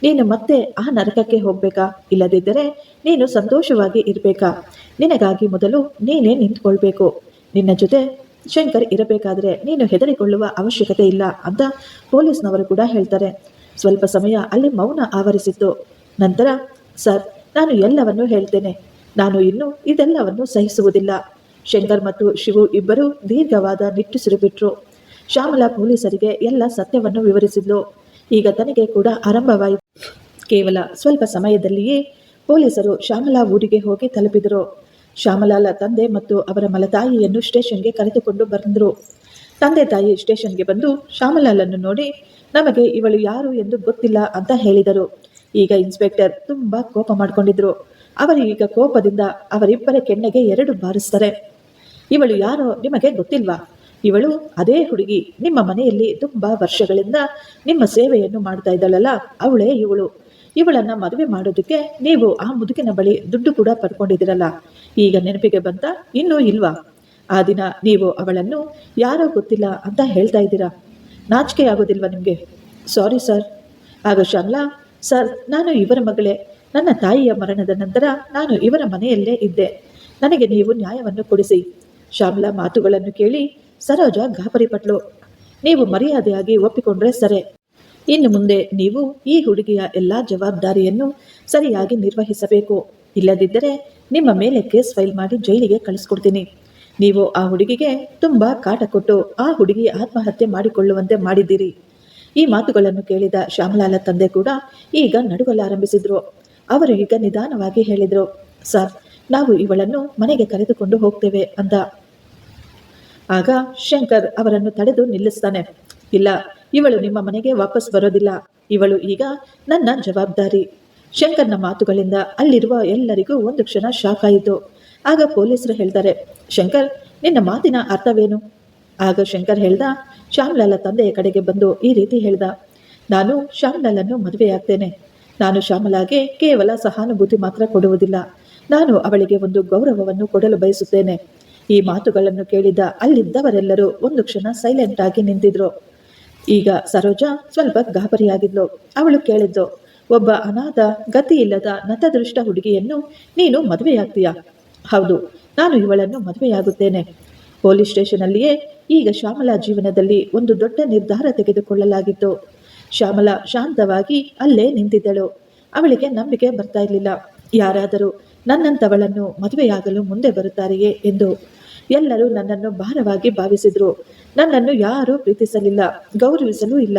ನೀನು ಮತ್ತೆ ಆ ನರಕಕ್ಕೆ ಹೋಗ್ಬೇಕಾ? ಇಲ್ಲದಿದ್ದರೆ ನೀನು ಸಂತೋಷವಾಗಿ ಇರಬೇಕಾ? ನಿನಗಾಗಿ ಮೊದಲು ನೀನೇ ನಿಂತ್ಕೊಳ್ಬೇಕು. ನಿನ್ನ ಜೊತೆ ಶಂಕರ್ ಇರಬೇಕಾದ್ರೆ ನೀನು ಹೆದರಿಕೊಳ್ಳುವ ಅವಶ್ಯಕತೆ ಇಲ್ಲ ಅಂತ ಪೊಲೀಸ್ನವರು ಕೂಡ ಹೇಳ್ತಾರೆ. ಸ್ವಲ್ಪ ಸಮಯ ಅಲ್ಲಿ ಮೌನ ಆವರಿಸಿತ್ತು. ನಂತರ, ಸರ್, ನಾನು ಎಲ್ಲವನ್ನೂ ಹೇಳ್ತೇನೆ. ನಾನು ಇನ್ನು ಇದೆಲ್ಲವನ್ನು ಸಹಿಸುವುದಿಲ್ಲ. ಶಂಕರ್ ಮತ್ತು ಶಿವು ಇಬ್ಬರು ದೀರ್ಘವಾದ ನಿಟ್ಟುಸಿರು ಬಿಟ್ರು. ಶ್ಯಾಮಲಾ ಪೊಲೀಸರಿಗೆ ಎಲ್ಲ ಸತ್ಯವನ್ನು ವಿವರಿಸಿದ್ಲು. ಈಗ ತನಗೆ ಕೂಡ ಆರಂಭವಾಯಿತು. ಕೇವಲ ಸ್ವಲ್ಪ ಸಮಯದಲ್ಲಿಯೇ ಪೊಲೀಸರು ಶ್ಯಾಮಲಾ ಊರಿಗೆ ಹೋಗಿ ತಲುಪಿದರು. ಶ್ಯಾಮಲಾಲ ತಂದೆ ಮತ್ತು ಅವರ ಮಲತಾಯಿಯನ್ನು ಸ್ಟೇಷನ್ಗೆ ಕರೆದುಕೊಂಡು ಬಂದರು. ತಂದೆ ತಾಯಿ ಸ್ಟೇಷನ್ಗೆ ಬಂದು ಶ್ಯಾಮಲಾಲನ್ನು ನೋಡಿ, ನಮಗೆ ಇವಳು ಯಾರು ಎಂದು ಗೊತ್ತಿಲ್ಲ ಅಂತ ಹೇಳಿದರು. ಈಗ ಇನ್ಸ್ಪೆಕ್ಟರ್ ತುಂಬಾ ಕೋಪ ಮಾಡಿಕೊಂಡಿದ್ರು. ಅವರು ಈಗ ಕೋಪದಿಂದ ಅವರಿಬ್ಬರ ಕೆಣ್ಣೆಗೆ ಎರಡು ಬಾರಿಸ್ತಾರೆ. ಇವಳು ಯಾರೋ ನಿಮಗೆ ಗೊತ್ತಿಲ್ವಾ? ಇವಳು ಅದೇ ಹುಡುಗಿ. ನಿಮ್ಮ ಮನೆಯಲ್ಲಿ ತುಂಬಾ ವರ್ಷಗಳಿಂದ ನಿಮ್ಮ ಸೇವೆಯನ್ನು ಮಾಡ್ತಾ ಇದ್ದಾಳಲ್ಲ? ಅವಳೇ ಇವಳು. ಇವಳನ್ನ ಮದುವೆ ಮಾಡೋದಕ್ಕೆ ನೀವು ಆ ಮುದುಕಿನ ಬಳಿ ದುಡ್ಡು ಕೂಡ ಪಡ್ಕೊಂಡಿದ್ದೀರಲ್ಲ. ಈಗ ನೆನಪಿಗೆ ಬಂತ? ಇನ್ನೂ ಇಲ್ವಾ? ಆ ದಿನ ನೀವು ಅವಳನ್ನು ಯಾರೋ ಗೊತ್ತಿಲ್ಲ ಅಂತ ಹೇಳ್ತಾ ಇದ್ದೀರಾ? ನಾಚಿಕೆ ಆಗೋದಿಲ್ವಾ ನಿಮಗೆ? Sorry sir. ಆಗ ಶ್ಯಾಮ್ಲಾ ಸರ್, ನಾನು ಇವರ ಮಗಳೇ. ನನ್ನ ತಾಯಿಯ ಮರಣದ ನಂತರ ನಾನು ಇವರ ಮನೆಯಲ್ಲೇ ಇದ್ದೆ. ನನಗೆ ನೀವು ನ್ಯಾಯವನ್ನು ಕೊಡಿಸಿ. ಶ್ಯಾಮ್ಲಾ ಮಾತುಗಳನ್ನು ಕೇಳಿ ಸರೋಜ ಗಾಬರಿಪಟ್ಲು ನೀವು ಮರ್ಯಾದೆಯಾಗಿ ಒಪ್ಪಿಕೊಂಡ್ರೆ ಸರಿ. ಇನ್ನು ಮುಂದೆ ನೀವು ಈ ಹುಡುಗಿಯ ಎಲ್ಲ ಜವಾಬ್ದಾರಿಯನ್ನು ಸರಿಯಾಗಿ ನಿರ್ವಹಿಸಬೇಕು. ಇಲ್ಲದಿದ್ದರೆ ನಿಮ್ಮ ಮೇಲೆ ಕೇಸ್ ಫೈಲ್ ಮಾಡಿ ಜೈಲಿಗೆ ಕಳಿಸ್ಕೊಡ್ತೀನಿ. ನೀವು ಆ ಹುಡುಗಿಗೆ ತುಂಬಾ ಕಾಟ ಕೊಟ್ಟು ಆ ಹುಡುಗಿ ಆತ್ಮಹತ್ಯೆ ಮಾಡಿಕೊಳ್ಳುವಂತೆ ಮಾಡಿದ್ದೀರಿ. ಈ ಮಾತುಗಳನ್ನು ಕೇಳಿದ ಶ್ಯಾಮಲಾಲ ತಂದೆ ಕೂಡ ಈಗ ನಡುಗಲಾರಂಭಿಸಿದ್ರು. ಅವರು ಈಗ ನಿಧಾನವಾಗಿ ಹೇಳಿದರು, ಸರ್, ನಾವು ಇವಳನ್ನು ಮನೆಗೆ ಕರೆದುಕೊಂಡು ಹೋಗ್ತೇವೆ ಅಂತ ಆಗ ಶಂಕರ್ ಅವರನ್ನು ತಡೆದು ನಿಲ್ಲಿಸ್ತಾನೆ. ಇಲ್ಲ, ಇವಳು ನಿಮ್ಮ ಮನೆಗೆ ವಾಪಸ್ ಬರೋದಿಲ್ಲ. ಇವಳು ಈಗ ನನ್ನ ಜವಾಬ್ದಾರಿ. ಶಂಕರ್ನ ಮಾತುಗಳಿಂದ ಅಲ್ಲಿರುವ ಎಲ್ಲರಿಗೂ ಒಂದು ಕ್ಷಣ ಶಾಕ್ ಆಯಿತು. ಆಗ ಪೊಲೀಸರು ಹೇಳ್ತಾರೆ, ಶಂಕರ್, ನಿನ್ನ ಮಾತಿನ ಅರ್ಥವೇನು? ಆಗ ಶಂಕರ್ ಹೇಳ್ದ, ಶ್ಯಾಮ್ಲಾಲ ತಂದೆಯ ಕಡೆಗೆ ಬಂದು ಈ ರೀತಿ ಹೇಳ್ದ, ನಾನು ಶ್ಯಾಮ್ಲಾಲನ್ನು ಮದುವೆಯಾಗ್ತೇನೆ. ನಾನು ಶ್ಯಾಮಲಾಗೆ ಕೇವಲ ಸಹಾನುಭೂತಿ ಮಾತ್ರ ಕೊಡುವುದಿಲ್ಲ. ನಾನು ಅವಳಿಗೆ ಒಂದು ಗೌರವವನ್ನು ಕೊಡಲು ಬಯಸುತ್ತೇನೆ. ಈ ಮಾತುಗಳನ್ನು ಕೇಳಿದ ಅಲ್ಲಿದ್ದವರೆಲ್ಲರೂ ಒಂದು ಕ್ಷಣ ಸೈಲೆಂಟ್ ಆಗಿ ನಿಂತಿದ್ರು. ಈಗ ಸರೋಜಾ ಸ್ವಲ್ಪ ಗಾಬರಿಯಾಗಿದ್ಲು. ಅವಳು ಕೇಳಿದ್ದು, ಒಬ್ಬ ಅನಾಥ ಗತಿ ಇಲ್ಲದ ನತದೃಷ್ಟ ಹುಡುಗಿಯನ್ನು ನೀನು ಮದುವೆಯಾಗ್ತೀಯಾ? ಹೌದು, ನಾನು ಇವಳನ್ನು ಮದುವೆಯಾಗುತ್ತೇನೆ. ಪೊಲೀಸ್ ಸ್ಟೇಷನ್ನಲ್ಲಿಯೇ ಈಗ ಶ್ಯಾಮಲಾ ಜೀವನದಲ್ಲಿ ಒಂದು ದೊಡ್ಡ ನಿರ್ಧಾರ ತೆಗೆದುಕೊಳ್ಳಲಾಗಿತ್ತು. ಶ್ಯಾಮಲಾ ಶಾಂತವಾಗಿ ಅಲ್ಲೇ ನಿಂತಿದ್ದಳು. ಅವಳಿಗೆ ನಂಬಿಕೆ ಬರ್ತಾ ಇರಲಿಲ್ಲ. ಯಾರಾದರೂ ನನ್ನಂತವಳನ್ನು ಮದುವೆಯಾಗಲು ಮುಂದೆ ಬರುತ್ತಾರೆಯೇ? ಎಂದು ಎಲ್ಲರೂ ನನ್ನನ್ನು ಭಾರವಾಗಿ ಭಾವಿಸಿದ್ರು. ನನ್ನನ್ನು ಯಾರೂ ಪ್ರೀತಿಸಲಿಲ್ಲ, ಗೌರವಿಸಲೂ ಇಲ್ಲ.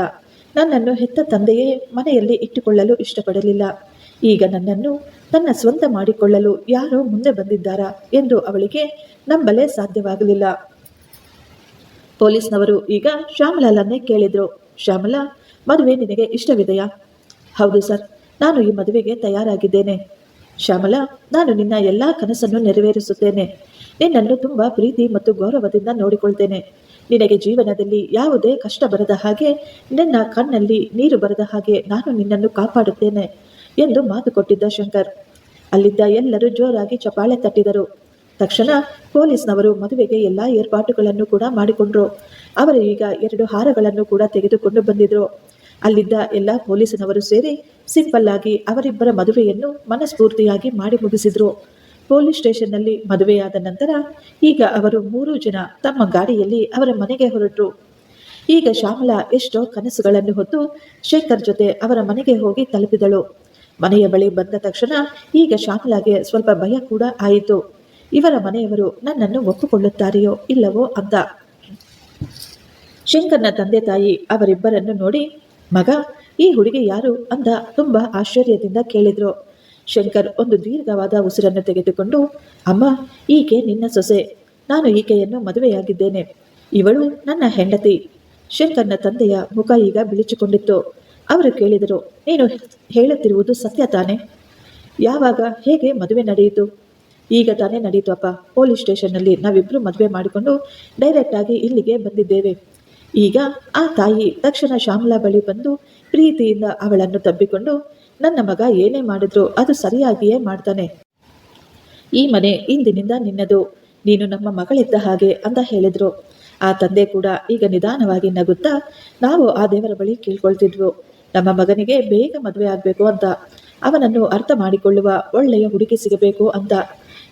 ನನ್ನನ್ನು ಹೆತ್ತ ತಂದೆಯೇ ಮನೆಯಲ್ಲಿ ಇಟ್ಟುಕೊಳ್ಳಲು ಇಷ್ಟಪಡಲಿಲ್ಲ. ಈಗ ನನ್ನನ್ನು ತನ್ನ ಸ್ವಂತ ಮಾಡಿಕೊಳ್ಳಲು ಯಾರೋ ಮುಂದೆ ಬಂದಿದ್ದಾರಾ ಎಂದು ಅವಳಿಗೆ ನಂಬಲೇ ಸಾಧ್ಯವಾಗಲಿಲ್ಲ. ಪೊಲೀಸ್ನವರು ಈಗ ಶ್ಯಾಮಲಾಲನ್ನೇ ಕೇಳಿದ್ರು. ಶ್ಯಾಮಲಾ, ಮದುವೆ ನಿನಗೆ ಇಷ್ಟವಿದೆಯಾ? ಹೌದು ಸರ್, ನಾನು ಈ ಮದುವೆಗೆ ತಯಾರಾಗಿದ್ದೇನೆ. ಶ್ಯಾಮಲಾ, ನಾನು ನಿನ್ನ ಎಲ್ಲ ಕನಸನ್ನು ನೆರವೇರಿಸುತ್ತೇನೆ. ನಿನ್ನನ್ನು ತುಂಬ ಪ್ರೀತಿ ಮತ್ತು ಗೌರವದಿಂದ ನೋಡಿಕೊಳ್ತೇನೆ. ನಿನಗೆ ಜೀವನದಲ್ಲಿ ಯಾವುದೇ ಕಷ್ಟ ಬರದ ಹಾಗೆ, ನಿನ್ನ ಕಣ್ಣಲ್ಲಿ ನೀರು ಬರದ ಹಾಗೆ ನಾನು ನಿನ್ನನ್ನು ಕಾಪಾಡುತ್ತೇನೆ ಎಂದು ಮಾತು ಕೊಟ್ಟಿದ್ದ ಶಂಕರ್. ಅಲ್ಲಿದ್ದ ಎಲ್ಲರೂ ಜೋರಾಗಿ ಚಪಾಳೆ ತಟ್ಟಿದರು. ತಕ್ಷಣ ಪೊಲೀಸ್ನವರು ಮದುವೆಗೆ ಎಲ್ಲ ಏರ್ಪಾಟುಗಳನ್ನು ಕೂಡ ಮಾಡಿಕೊಂಡ್ರು. ಅವರು ಈಗ ಎರಡು ಹಾರಗಳನ್ನು ಕೂಡ ತೆಗೆದುಕೊಂಡು ಬಂದಿದ್ರು. ಅಲ್ಲಿದ್ದ ಎಲ್ಲ ಪೊಲೀಸಿನವರು ಸೇರಿ ಸಿಂಪಲ್ ಆಗಿ ಅವರಿಬ್ಬರ ಮದುವೆಯನ್ನು ಮನಸ್ಫೂರ್ತಿಯಾಗಿ ಮಾಡಿ ಮುಗಿಸಿದ್ರು. ಪೊಲೀಸ್ ಸ್ಟೇಷನ್ನಲ್ಲಿ ಮದುವೆಯಾದ ನಂತರ ಈಗ ಅವರು ಮೂರು ಜನ ತಮ್ಮ ಗಾಡಿಯಲ್ಲಿ ಅವರ ಮನೆಗೆ ಹೊರಟರು. ಈಗ ಶ್ಯಾಮಲಾ ಎಷ್ಟೋ ಕನಸುಗಳನ್ನು ಹೊತ್ತು ಶೇಖರ್ ಜೊತೆ ಅವರ ಮನೆಗೆ ಹೋಗಿ ತಲುಪಿದಳು. ಮನೆಯ ಬಳಿ ಬಂದ ತಕ್ಷಣ ಈಗ ಶ್ಯಾಮಲಾಗೆ ಸ್ವಲ್ಪ ಭಯ ಕೂಡ ಆಯಿತು. ಇವರ ಮನೆಯವರು ನನ್ನನ್ನು ಒಪ್ಪಿಕೊಳ್ಳುತ್ತಾರೆಯೋ ಇಲ್ಲವೋ ಅಂತ. ಶಂಕರ್ನ ತಂದೆ ತಾಯಿ ಅವರಿಬ್ಬರನ್ನು ನೋಡಿ, ಮಗ, ಈ ಹುಡುಗಿ ಯಾರು? ಅಂತ ತುಂಬಾ ಆಶ್ಚರ್ಯದಿಂದ ಕೇಳಿದ್ರು. ಶಂಕರ್ ಒಂದು ದೀರ್ಘವಾದ ಉಸಿರನ್ನು ತೆಗೆದುಕೊಂಡು, ಅಮ್ಮ, ಈಕೆ ನಿನ್ನ ಸೊಸೆ. ನಾನು ಈಕೆಯನ್ನು ಮದುವೆಯಾಗಿದ್ದೇನೆ. ಇವಳು ನನ್ನ ಹೆಂಡತಿ. ಶಂಕರ್ನ ತಂದೆಯ ಮುಖ ಈಗ ಬಿಳಿಚಿಕೊಂಡಿತ್ತು. ಅವರು ಕೇಳಿದರು, ನೀನು ಹೇಳುತ್ತಿರುವುದು ಸತ್ಯ ತಾನೆ? ಯಾವಾಗ, ಹೇಗೆ ಮದುವೆ ನಡೆಯಿತು? ಈಗ ತಾನೇ ನಡೆಯಿತು ಅಪ್ಪ. ಪೊಲೀಸ್ ಸ್ಟೇಷನ್ನಲ್ಲಿ ನಾವಿಬ್ಬರು ಮದುವೆ ಮಾಡಿಕೊಂಡು ಡೈರೆಕ್ಟಾಗಿ ಇಲ್ಲಿಗೆ ಬಂದಿದ್ದೇವೆ. ಈಗ ಆ ತಾಯಿ ತಕ್ಷಣ ಶ್ಯಾಮಲಾ ಬಳಿ ಬಂದು ಪ್ರೀತಿಯಿಂದ ಅವಳನ್ನು ತಬ್ಬಿಕೊಂಡು ನನ್ನ ಮಗ ಏನೇ ಮಾಡಿದ್ರು ಅದು ಸರಿಯಾಗಿಯೇ ಮಾಡ್ತಾನೆ. ಈ ಮನೆ ಇಂದಿನಿಂದ ನಿನ್ನದು. ನೀನು ನಮ್ಮ ಮಗಳಿದ್ದ ಹಾಗೆ ಅಂತ ಹೇಳಿದ್ರು. ಆ ತಂದೆ ಕೂಡ ಈಗ ನಿಧಾನವಾಗಿ ನಗುತ್ತಾ, ನಾವು ಆ ದೇವರ ಬಳಿ ಕೇಳ್ಕೊಳ್ತಿದ್ವು. ನಮ್ಮ ಮಗನಿಗೆ ಬೇಗ ಮದುವೆ ಆಗಬೇಕು ಅಂತ. ಅವನನ್ನು ಅರ್ಥ ಮಾಡಿಕೊಳ್ಳುವ ಒಳ್ಳೆಯ ಹುಡುಗಿ ಸಿಗಬೇಕು ಅಂತ.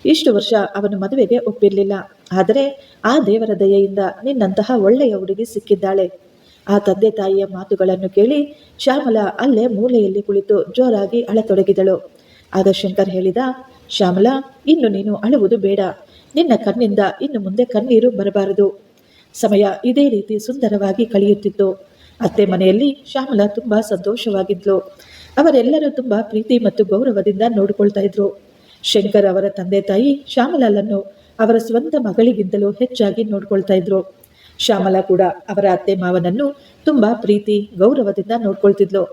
ಇಷ್ಟು ವರ್ಷ ಅವನು ಮದುವೆಗೆ ಒಪ್ಪಿರಲಿಲ್ಲ. ಆದರೆ ಆ ದೇವರ ದಯೆಯಿಂದ ನಿನ್ನಂತಹ ಒಳ್ಳೆಯ ಹುಡುಗಿ ಸಿಕ್ಕಿದ್ದಾಳೆ. ಆ ತಂದೆ ತಾಯಿಯ ಮಾತುಗಳನ್ನು ಕೇಳಿ ಶ್ಯಾಮಲ ಅಲ್ಲೇ ಮೂಲೆಯಲ್ಲಿ ಕುಳಿತು ಜೋರಾಗಿ ಅಳತೊಡಗಿದಳು. ಆಗ ಶಂಕರ್ ಹೇಳಿದ, ಶ್ಯಾಮಲಾ, ಇನ್ನು ನೀನು ಅಳುವುದು ಬೇಡ. ನಿನ್ನ ಕಣ್ಣಿಂದ ಇನ್ನು ಮುಂದೆ ಕಣ್ಣೀರು ಬರಬಾರದು. ಸಮಯ ಇದೇ ರೀತಿ ಸುಂದರವಾಗಿ ಕಳೆಯುತ್ತಿತ್ತು. ಅತ್ತೆ ಮನೆಯಲ್ಲಿ ಶ್ಯಾಮಲ ತುಂಬಾ ಸಂತೋಷವಾಗಿದ್ಲು. ಅವರೆಲ್ಲರೂ ತುಂಬಾ ಪ್ರೀತಿ ಮತ್ತು ಗೌರವದಿಂದ ನೋಡಿಕೊಳ್ತಾ ಇದ್ರು. ಶಂಕರ್ ಅವರ ತಂದೆ ತಾಯಿ ಶ್ಯಾಮಲಾಲನ್ನು ಅವರ ಸ್ವಂತ ಮಗಳಿಗಿಂತಲೂ ಹೆಚ್ಚಾಗಿ ನೋಡ್ಕೊಳ್ತಾ ಇದ್ರು. ಶ್ಯಾಮಲ ಕೂಡ ಅವರ ಅತ್ತೆ ಮಾವನನ್ನು ತುಂಬಾ ಪ್ರೀತಿ, ಗೌರವದಿಂದ ನೋಡ್ಕೊಳ್ತಿದ್ಲು.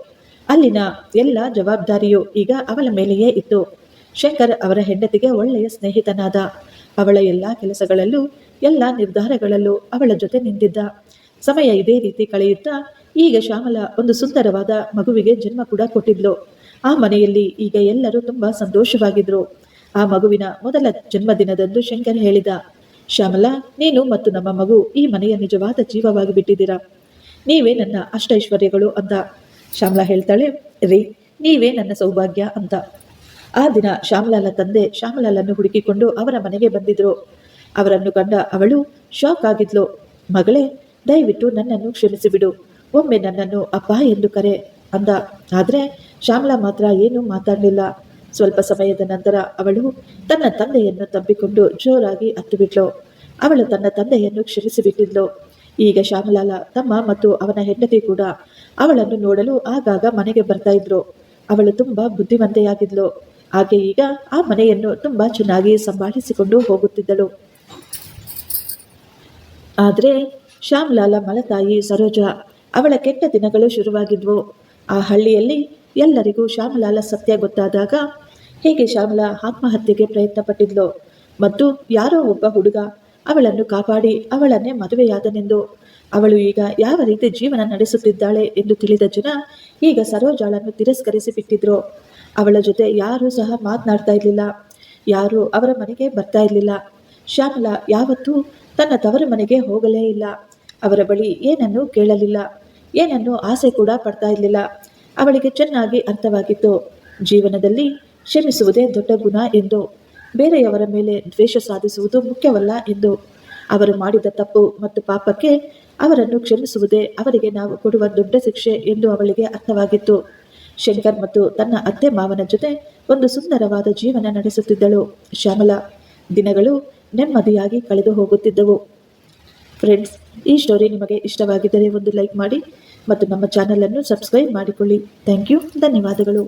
ಅಲ್ಲಿನ ಎಲ್ಲ ಜವಾಬ್ದಾರಿಯು ಈಗ ಅವಳ ಮೇಲೆಯೇ ಇತ್ತು. ಶಂಕರ್ ಅವರ ಹೆಂಡತಿಗೆ ಒಳ್ಳೆಯ ಸ್ನೇಹಿತನಾದ. ಅವಳ ಎಲ್ಲ ಕೆಲಸಗಳಲ್ಲೂ, ಎಲ್ಲ ನಿರ್ಧಾರಗಳಲ್ಲೂ ಅವಳ ಜೊತೆ ನಿಂತಿದ್ದ. ಸಮಯ ಇದೇ ರೀತಿ ಕಳೆಯುತ್ತಾ, ಈಗ ಶ್ಯಾಮಲ ಒಂದು ಸುಂದರವಾದ ಮಗುವಿಗೆ ಜನ್ಮ ಕೂಡ ಕೊಟ್ಟಿದ್ಲು. ಆ ಮನೆಯಲ್ಲಿ ಈಗ ಎಲ್ಲರೂ ತುಂಬಾ ಸಂತೋಷವಾಗಿದ್ರು. ಆ ಮಗುವಿನ ಮೊದಲ ಜನ್ಮದಿನದಂದು ಶಂಕರ್ ಹೇಳಿದ ಶ್ಯಾಮಲಾ, ನೀನು ಮತ್ತು ನಮ್ಮ ಮಗು ಈ ಮನೆಯ ನಿಜವಾದ ಜೀವವಾಗಿ ಬಿಟ್ಟಿದ್ದೀರಾ? ನೀವೇ ನನ್ನ ಅಷ್ಟೈಶ್ವರ್ಯಗಳು ಅಂತ ಶ್ಯಾಮಲಾ ಹೇಳ್ತಾಳೆ, ರೀ, ನೀವೇ ನನ್ನ ಸೌಭಾಗ್ಯ ಅಂತ ಆ ದಿನ ಶ್ಯಾಮಲಾಲ ತಂದೆ ಶ್ಯಾಮಲಾಲನ್ನು ಹುಡುಕಿಕೊಂಡು ಅವರ ಮನೆಗೆ ಬಂದಿದ್ರು. ಅವರನ್ನು ಕಂಡ ಅವಳು ಶಾಕ್ ಆಗಿದ್ಲು. ಮಗಳೇ, ದಯವಿಟ್ಟು ನನ್ನನ್ನು ಕ್ಷಮಿಸಿಬಿಡು. ಒಮ್ಮೆ ನನ್ನನ್ನು ಅಪ್ಪ ಎಂದು ಕರೆ ಅಂದ. ಆದರೆ ಶ್ಯಾಮಲಾ ಮಾತ್ರ ಏನೂ ಮಾತಾಡಲಿಲ್ಲ. ಸ್ವಲ್ಪ ಸಮಯದ ನಂತರ ಅವಳು ತನ್ನ ತಂದೆಯನ್ನು ತಬ್ಬಿಕೊಂಡು ಜೋರಾಗಿ ಹತ್ತುಬಿಟ್ಲು ಅವಳು ತನ್ನ ತಂದೆಯನ್ನು ಕ್ಷಮಿಸಿಬಿಟ್ಟಿದ್ಲು. ಈಗ ಶ್ಯಾಮಲಾಲ ತಮ್ಮ ಮತ್ತು ಅವನ ಹೆಂಡತಿ ಕೂಡ ಅವಳನ್ನು ನೋಡಲು ಆಗಾಗ ಮನೆಗೆ ಬರ್ತಾ ಇದ್ರು. ಅವಳು ತುಂಬಾ ಬುದ್ಧಿವಂತೆಯಾಗಿದ್ಲು. ಆಕೆ ಈಗ ಆ ಮನೆಯನ್ನು ತುಂಬಾ ಚೆನ್ನಾಗಿ ಸಂಭಾಳಿಸಿಕೊಂಡು ಹೋಗುತ್ತಿದ್ದಳು. ಆದರೆ ಶ್ಯಾಮಲಾಲ ಮಲತಾಯಿ ಸರೋಜ, ಅವಳ ಕೆಟ್ಟ ದಿನಗಳು ಶುರುವಾಗಿದ್ವು. ಆ ಹಳ್ಳಿಯಲ್ಲಿ ಎಲ್ಲರಿಗೂ ಶ್ಯಾಮಲಾಲ ಸತ್ಯ ಗೊತ್ತಾದಾಗ ಹೇಗೆ ಶ್ಯಾಮಲ ಆತ್ಮಹತ್ಯೆಗೆ ಪ್ರಯತ್ನ ಪಟ್ಟಿದ್ಲು ಮತ್ತು ಯಾರೋ ಒಬ್ಬ ಹುಡುಗ ಅವಳನ್ನು ಕಾಪಾಡಿ ಅವಳನ್ನೇ ಮದುವೆಯಾದನೆಂದು? ಅವಳು ಈಗ ಯಾವ ರೀತಿ ಜೀವನ ನಡೆಸುತ್ತಿದ್ದಾಳೆ ಎಂದು ತಿಳಿದ ಜನ ಈಗ ಸರೋಜಾಳನ್ನು ತಿರಸ್ಕರಿಸಿ ಬಿಟ್ಟಿದ್ರು ಅವಳ ಜೊತೆ ಯಾರೂ ಸಹ ಮಾತನಾಡ್ತಾ ಇರಲಿಲ್ಲ. ಯಾರು ಅವರ ಮನೆಗೆ ಬರ್ತಾ ಇರಲಿಲ್ಲ. ಶ್ಯಾಮಲ ಯಾವತ್ತೂ ತನ್ನ ತವರ ಮನೆಗೆ ಹೋಗಲೇ ಇಲ್ಲ. ಅವರ ಬಳಿ ಏನನ್ನು ಕೇಳಲಿಲ್ಲ. ಏನನ್ನು ಆಸೆ ಕೂಡ ಪಡ್ತಾ ಇರಲಿಲ್ಲ. ಅವಳಿಗೆ ಚೆನ್ನಾಗಿ ಅರ್ಥವಾಗಿತ್ತು. ಜೀವನದಲ್ಲಿ ಕ್ಷಮಿಸುವುದೇ ದೊಡ್ಡ ಗುಣ ಎಂದು. ಬೇರೆಯವರ ಮೇಲೆ ದ್ವೇಷ ಸಾಧಿಸುವುದು ಮುಖ್ಯವಲ್ಲ ಎಂದು. ಅವರು ಮಾಡಿದ ತಪ್ಪು ಮತ್ತು ಪಾಪಕ್ಕೆ ಅವರನ್ನು ಕ್ಷಮಿಸುವುದೇ ಅವರಿಗೆ ನಾವು ಕೊಡುವ ದೊಡ್ಡ ಶಿಕ್ಷೆ ಎಂದು ಅವಳಿಗೆ ಅರ್ಥವಾಗಿತ್ತು. ಶಂಕರ್ ಮತ್ತು ತನ್ನ ಅತ್ತೆ ಮಾವನ ಜೊತೆ ಒಂದು ಸುಂದರವಾದ ಜೀವನ ನಡೆಸುತ್ತಿದ್ದಳು. ಶ್ಯಾಮಲಾ, ದಿನಗಳು ನೆಮ್ಮದಿಯಾಗಿ ಕಳೆದು ಹೋಗುತ್ತಿದ್ದವು. ಫ್ರೆಂಡ್ಸ್ ಈ ಸ್ಟೋರಿ ನಿಮಗೆ ಇಷ್ಟವಾಗಿದ್ದರೆ ಒಂದು ಲೈಕ್ ಮಾಡಿ ಮತ್ತು ನಮ್ಮ ಚಾನಲನ್ನು ಸಬ್ಸ್ಕ್ರೈಬ್ ಮಾಡಿಕೊಳ್ಳಿ. ಥ್ಯಾಂಕ್ ಯು ಧನ್ಯವಾದಗಳು.